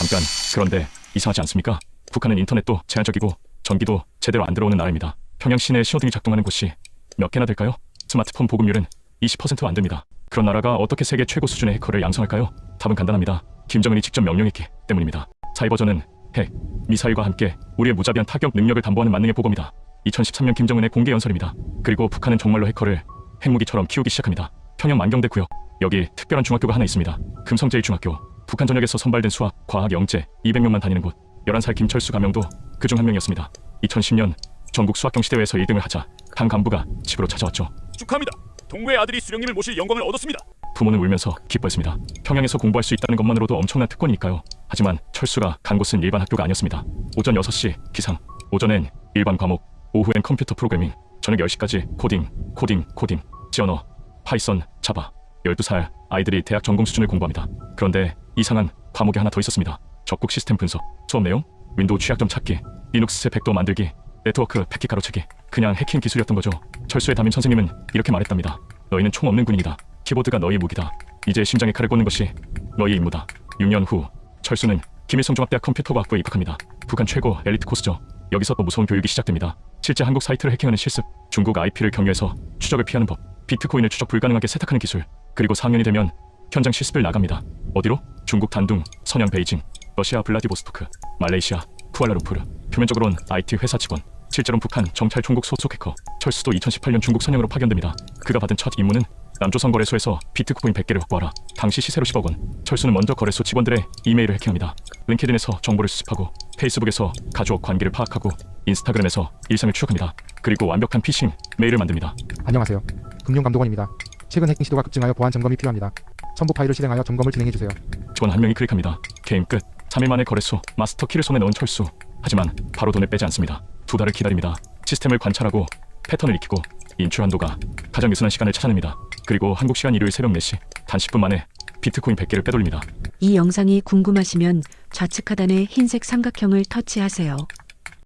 잠깐 그런데 이상하지 않습니까? 북한은 인터넷도 제한적이고 전기도 제대로 안 들어오는 나라입니다. 평양 시내 신호등이 작동하는 곳이 몇 개나 될까요? 스마트폰 보급률은 20%도 안 됩니다. 그런 나라가 어떻게 세계 최고 수준의 해커를 양성할까요? 답은 간단합니다. 김정은이 직접 명령했기 때문입니다. 사이버전은 핵, 미사일과 함께 우리의 무자비한 타격 능력을 담보하는 만능의 보고입니다. 2013년 김정은의 공개 연설입니다. 그리고 북한은 정말로 해커를 핵무기처럼 키우기 시작합니다. 평양 만경대 구역 여기 특별한 중학교가 하나 있습니다. 금성제일중학교 북한 전역에서 선발된 수학, 과학, 영재 200명만 다니는 곳 11살 김철수 가명도 그중 한 명이었습니다. 2010년 전국 수학 경시대회에서 1등을 하자 한 간부가 집으로 찾아왔죠. 축하합니다. 동구의 아들이 수령님을 모실 영광을 얻었습니다. 부모는 울면서 기뻐했습니다. 평양에서 공부할 수 있다는 것만으로도 엄청난 특권이니까요. 하지만 철수가 간 곳은 일반 학교가 아니었습니다. 오전 6시 기상, 오전엔 일반 과목, 오후엔 컴퓨터 프로그래밍, 저녁 10시까지 코딩, 코딩, 코딩, 지언어, 파이썬, 자바. 12살 아이들이 대학 전공 수준을 공부합니다. 그런데 이상한 과목이 하나 더 있었습니다. 적국 시스템 분석, 수업 내용, 윈도우 취약점 찾기, 리눅스 백도 만들기, 네트워크 패킷 가로채기. 그냥 해킹 기술이었던 거죠. 철수의 담임 선생님은 이렇게 말했답니다. 너희는 총 없는 군인이다. 키보드가 너희 무기다. 이제 심장에 칼을 꽂는 것이 너희의 임무다. 6년 후 철수는 김일성 종합대학 컴퓨터과학부에 입학합니다. 북한 최고 엘리트 코스죠. 여기서 또 무서운 교육이 시작됩니다. 실제 한국 사이트를 해킹하는 실습, 중국 IP를 경유해서 추적을 피하는 법, 비트코인을 추적 불가능하게 세탁하는 기술, 그리고 4학년이 되면 현장 실습을 나갑니다. 어디로? 중국 단둥, 선양 베이징, 러시아 블라디보스토크, 말레이시아, 쿠알라룸푸르. 표면적으론 IT 회사 직원, 실제로는 북한 정찰 총국 소속 해커. 철수도 2018년 중국 선양으로 파견됩니다. 그가 받은 첫 임무는 남조선 거래소에서 비트코인 100개를 확보하라. 당시 시세로 10억 원. 철수는 먼저 거래소 직원들의 이메일을 해킹합니다. 링케드인에서 정보를 수집하고 페이스북에서 가족 관계를 파악하고 인스타그램에서 일상을 추적합니다. 그리고 완벽한 피싱 메일을 만듭니다. 안녕하세요. 금융감독원입니다. 최근 해킹 시도가 급증하여 보안 점검이 필요합니다. 첨부 파일을 실행하여 점검을 진행해 주세요. 직원 한 명이 클릭합니다. 게임 끝. 3일 만에 거래소 마스터 키를 손에 넣은 철수. 하지만 바로 돈을 빼지 않습니다. 두 달을 기다립니다. 시스템을 관찰하고 패턴을 익히고 인출 한도가 가장 느슨한 시간을 찾아냅니다. 그리고 한국 시간 일요일 새벽 4시 단 10분 만에 비트코인 100개를 빼돌립니다. 이 영상이 궁금하시면 좌측 하단의 흰색 삼각형을 터치하세요.